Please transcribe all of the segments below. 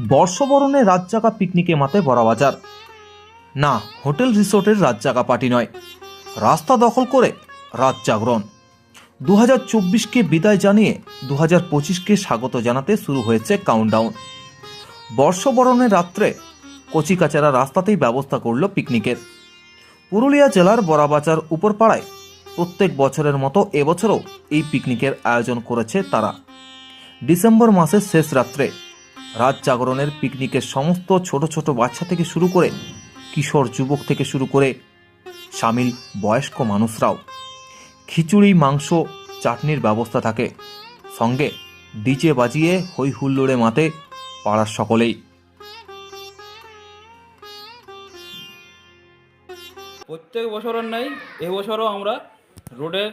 বর্ষবরণে রাত জাগা পিকনিকে মাতে বড়াবাজার। না, হোটেল রিসোর্টের রাত জাগা পার্টি নয়। রাস্তা দখল করে রাত জাগরণ দু হাজার চব্বিশকে বিদায় জানিয়ে দু হাজার পঁচিশকে স্বাগত জানাতে শুরু হয়েছে কাউন্টডাউন বর্ষবরণের রাত্রে কচিকাচারা রাস্তাতেই ব্যবস্থা করল পিকনিকের। পুরুলিয়া জেলার বড়াবাজার উপরপাড়ায় প্রত্যেক বছরের মতো এবছরও এই পিকনিকের আয়োজন করেছে তারা। ডিসেম্বর মাসের শেষ রাত্রে রাত জাগরণের পিকনিকের সমস্ত ছোট ছোট বাচ্চা থেকে শুরু করে কিশোর যুবক থেকে শুরু করে সামিল বয়স্ক মানুষরাও খিচুড়ি, মাংস, চাটনির ব্যবস্থা থাকে। সঙ্গে ডিজে বাজিয়ে হই হুল্লোড়ে মাতে পাড়ার সকলেই। প্রত্যেক বছরের নাই এবছরও আমরা রোডে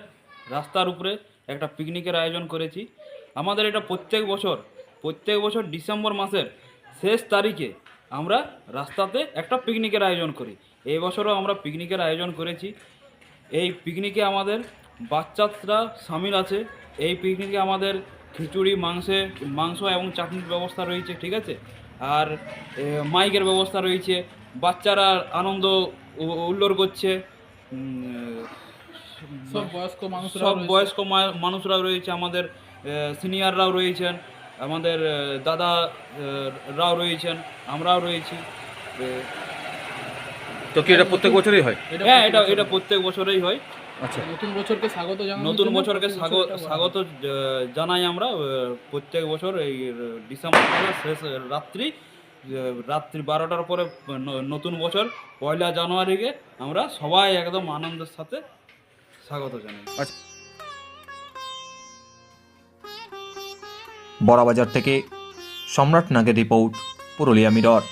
রাস্তার উপরে একটা পিকনিকের আয়োজন করেছি। আমাদের এটা প্রত্যেক বছর প্রত্যেক বছর ডিসেম্বর মাসের শেষ তারিখে আমরা রাস্তাতে একটা পিকনিকের আয়োজন করি। এই বছরও আমরা পিকনিকের আয়োজন করেছি। এই পিকনিকে আমাদের বাচ্চারা সামিল আছে। এই পিকনিকে আমাদের খিচুড়ি মাংসে মাংস এবং চাটনির ব্যবস্থা রয়েছে ঠিক আছে? আর মাইকের ব্যবস্থা রয়েছে। বাচ্চারা আনন্দ উ- উল্লোড় করছে। সব বয়স্ক মানুষরা সব বয়স্ক মানুষরাও রয়েছে। আমাদের সিনিয়ররাও রয়েছেন। আমাদের দাদা রাও রয়েছেন আমরাও রয়েছি। তো কি এটা প্রত্যেক বছরই হয়? এটা হ্যাঁ এটা এটা প্রত্যেক বছরেই হয়। আচ্ছা। নতুন বছরকে স্বাগত জানানোর নতুন বছরকে স্বাগত জানাই আমরা প্রত্যেক বছর এই ডিসেম্বর মাসের শেষ রাত্রি রাত্রি বারোটার পরে নতুন বছর পয়লা জানুয়ারিকে আমরা সবাই একদম আনন্দের সাথে স্বাগত জানাই। বড়াবাজার থেকে সম্রাট নাগের রিপোর্ট পুরুলিয়া মিরর।